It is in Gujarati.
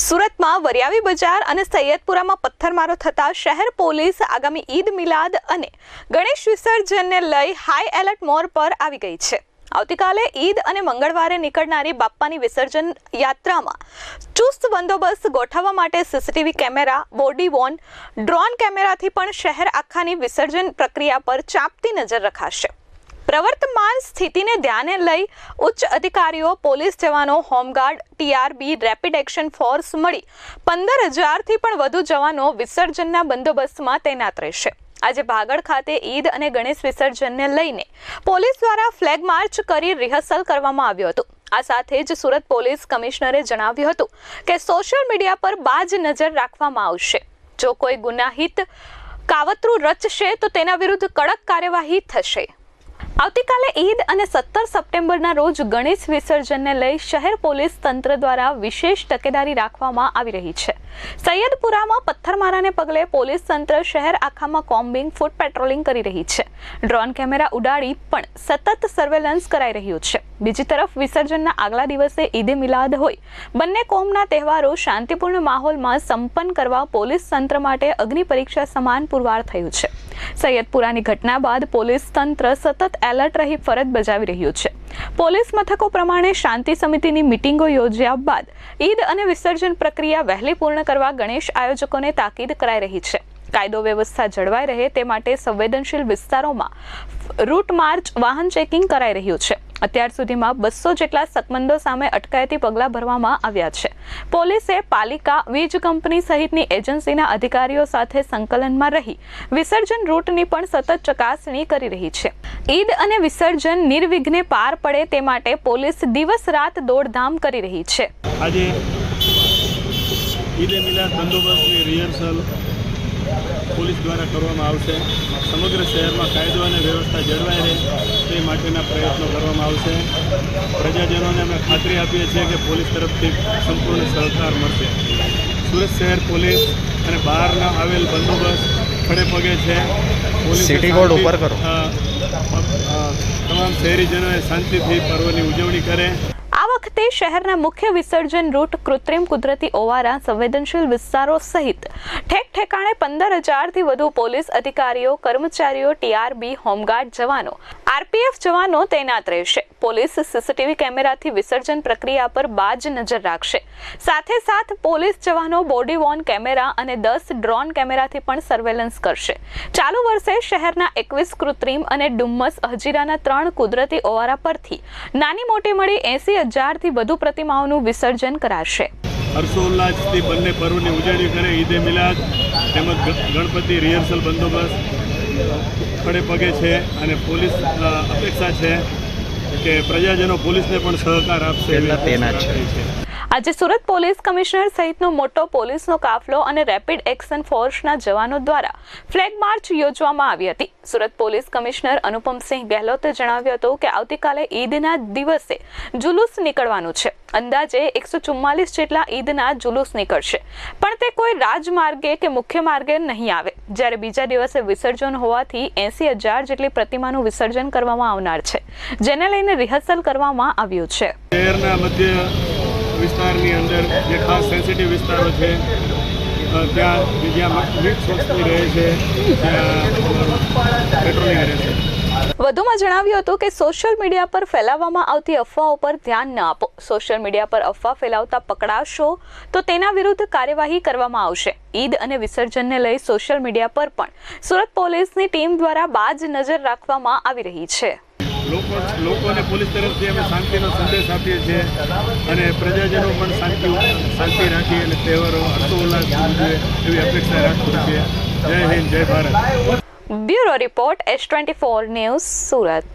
સુરતમાં વરિયાવી બજાર અને સૈયદપુરામાં પથ્થરમારો થતા શહેર પોલીસ આગામી ઈદ મિલાદ અને ગણેશ વિસર્જનને લઈ હાઈ એલર્ટ મોર પર આવી ગઈ છે. આવતીકાલે ઈદ અને મંગળવારે નીકળનારી બાપ્પાની વિસર્જન યાત્રામાં ચુસ્ત બંદોબસ્ત ગોઠવવા માટે CCTV camera, body worn, drone કેમેરાથી પણ શહેર આખાની વિસર્જન પ્રક્રિયા પર ચાંપતી નજર રખાશે. પ્રવર્તમાન સ્થિતિને ધ્યાને લઈ ઉચ્ચ અધિકારીઓ, પોલીસ જવાનો, home guard, TRB, rapid action force મળી પંદર હજારથી પણ વધુ જવાનો વિસર્જનના બંદોબસ્તમાં તૈનાત રહેશે. આજે ભાગળ ખાતે ઈદ અને ગણેશ વિસર્જનને લઈને પોલીસ દ્વારા ફ્લેગ માર્ચ કરી રિહર્સલ કરવામાં આવ્યું હતું. આ સાથે જ સુરત પોલીસ કમિશનરે જણાવ્યું હતું કે સોશિયલ મીડિયા પર બાજ નજર રાખવામાં આવશે. જો કોઈ ગુનાહિત કાવતરું રચશે તો તેના વિરુદ્ધ કડક કાર્યવાહી થશે. આવતીકાલે ઈદ અને સત્તર સપ્ટેમ્બરના રોજ ગણેશ વિસર્જનને લઈ શહેર પોલીસ તંત્ર દ્વારા વિશેષ તકેદારી રાખવામાં આવી રહી છે. સૈયદપુરામાં પથ્થરમારાને પગલે પોલીસ તંત્ર શહેર આખામાં કોમ્બિંગ, ફૂટ પેટ્રોલિંગ કરી રહી છે. ડ્રોન કેમેરા ઉડાડી પણ સતત સર્વેલન્સ કરાઈ રહ્યું છે. બીજી તરફ વિસર્જનના આગલા દિવસે ઈદે મિલાદ હોય. બંને કોમના તહેવારો શાંતિપૂર્ણ માહોલમાં સંપન્ન કરવા પોલીસ તંત્ર માટે અગ્નિ પરીક્ષા સમાન પુરવાર થયું છે. સૈયદપુરાની ઘટના બાદ પોલીસ તંત્ર સતત એલર્ટ રહી ફરજ બજાવી રહ્યું છે. પોલીસ મથકો પ્રમાણે શાંતિ સમિતિની મિટિંગો યોજ્યા બાદ ઈદ અને વિસર્જન પ્રક્રિયા વહેલી પૂર્ણ કરવા ગણેશ આયોજકોને તાકીદ કરાઈ રહી છે. કાયદો વ્યવસ્થા જળવાઈ રહે તે માટે સંવેદનશીલ વિસ્તારોમાં રૂટ માર્ચ વાહન ચેકિંગ કરાઈ રહ્યું છે. અત્યાર સુધીમાં બસો જેટલા સતમંદો સામે અટકાયતી પગલાં ભરવામાં આવ્યા છે. પોલીસે પાલિકા, વીજ કંપની સહિતની એજન્સીના અધિકારીઓ સાથે સંકલનમાં રહી. વિસર્જન રૂટની પણ સતત ચકાસણી કરી રહી છે. ઈદ અને વિસર્જન નિર્વિઘ્ને પાર પડે તે માટે પોલીસ દિવસ રાત દોડધામ કરી રહી છે. આજે ઈદે મિલાદ બંદોબસ્તની રિહર્સલ પોલીસ દ્વારા કરવામાં આવશે. સમગ્ર શહેરમાં કાયદો અને વ્યવસ્થા જળવાઈ રહે તે માટેના પ્રયત્નો કરવામાં આવશે. પ્રજાજનોને અમે ખાતરી આપીએ છીએ કે પોલીસ તરફથી સંપૂર્ણ સહકાર મળશે. સુરત શહેર પોલીસ અને બહારના આવેલ બંદોબસ્ત ખડે પગે છે. સિટી કોડ ઉપર કરો. તમામ શહેરીજનોએ શાંતિથી પર્વની ઉજવણી કરે. વખતે શહેરના મુખ્ય વિસર્જન રૂટ કૃત્રિમ કુદરતી ઓવારા, સંવેદનશીલ વિસ્તારો સહિત ઠેક ઠેકાણે પંદર હજારથી વધુ પોલીસ અધિકારીઓ, કર્મચારીઓ, ટીઆરબી, હોમગાર્ડ જવાનો આરપીએફ જવાનો તૈનાત રહેશે. પોલીસ સીસીટીવી કેમેરાથી વિસર્જન પ્રક્રિયા પર બાજ નજર રાખશે. સાથે સાથ પોલીસ જવાનો બોડી વોર્ન કેમેરા અને દસ ડ્રોન કેમેરાથી પણ સર્વેલન્સ કરશે. ચાલુ વર્ષે શહેરના એકવીસ કૃત્રિમ અને ડુમ્મસ હજીરાના ત્રણ કુદરતી ઓવારા પરથી નાની મોટી મળી એસી હજારથી વધુ પ્રતિમાઓનું વિસર્જન કરાશે. હર્ષોલ્લાસથી બંને પર્વની ઉજવણી કરે ઈદે મિલાદ. તેમજ ગણપતિ રિહર્સલ બંદોબસ્ત. ખડે પગે છે અને પોલીસ અપેક્ષા છે કે પ્રજાજનો પોલીસને પણ સહકાર આપશે તેના છે. આજે સુરત પોલીસ કમિશનર સહિતનો મોટો પોલીસનો કાફલો અને રેપિડ એક્શન ફોર્સના જવાનો દ્વારા ફ્લેગ માર્ચ યોજવામાં આવી હતી. સુરત પોલીસ કમિશનર અનુપમસિંહ ગહેલોતે જણાવ્યું હતું કે આવતીકાલે ઈદના દિવસે જુલુસ નીકળવાનું છે. અંદાજે એકસો ચુમ્માલીસ જેટલા ઈદના જુલુસ નીકળશે. પણ તે કોઈ રાજમાર્ગે કે મુખ્ય માર્ગે નહીં આવે. જ્યારે બીજા દિવસે વિસર્જન હોવાથી એસી હજાર જેટલી પ્રતિમાનું વિસર્જન કરવામાં આવનાર છે. જેને લઈને રિહર્સલ કરવામાં આવ્યું છે. વિસ્તારની અંદર જે ખાસ સેન્સિટિવ વિસ્તારો છે ત્યાં જગ્યા મિક્સ વસ્તી રહે છે પેટ્રોલિંગ રહે છે. વધુમાં જણાવ્યું હતું કે સોશિયલ મીડિયા પર ફેલાવવામાં આવતી અફવાઓ પર ધ્યાન ન આપો. સોશિયલ મીડિયા પર અફવા ફેલાવતા પકડાશો તો તેના વિરુદ્ધ કાર્યવાહી કરવામાં આવશે. ઈદ અને વિસર્જનને લઈ સોશિયલ મીડિયા પર પણ સુરત પોલીસની ટીમ દ્વારા બાજ નજર રાખવામાં આવી રહી છે. લોકો લોકોને પોલીસ તરફથી અમે શાંતિનો સંદેશ આપીએ છીએ અને પ્રજાજનો પણ શાંતિ શાંતિ રાખી અને તહેવારો હર્ષોલ્લાસ ઉજવે એવી અપેક્ષા રાખીએ છીએ જય હિન્દ, જય Bharat. Bureau report S twenty four news Surat.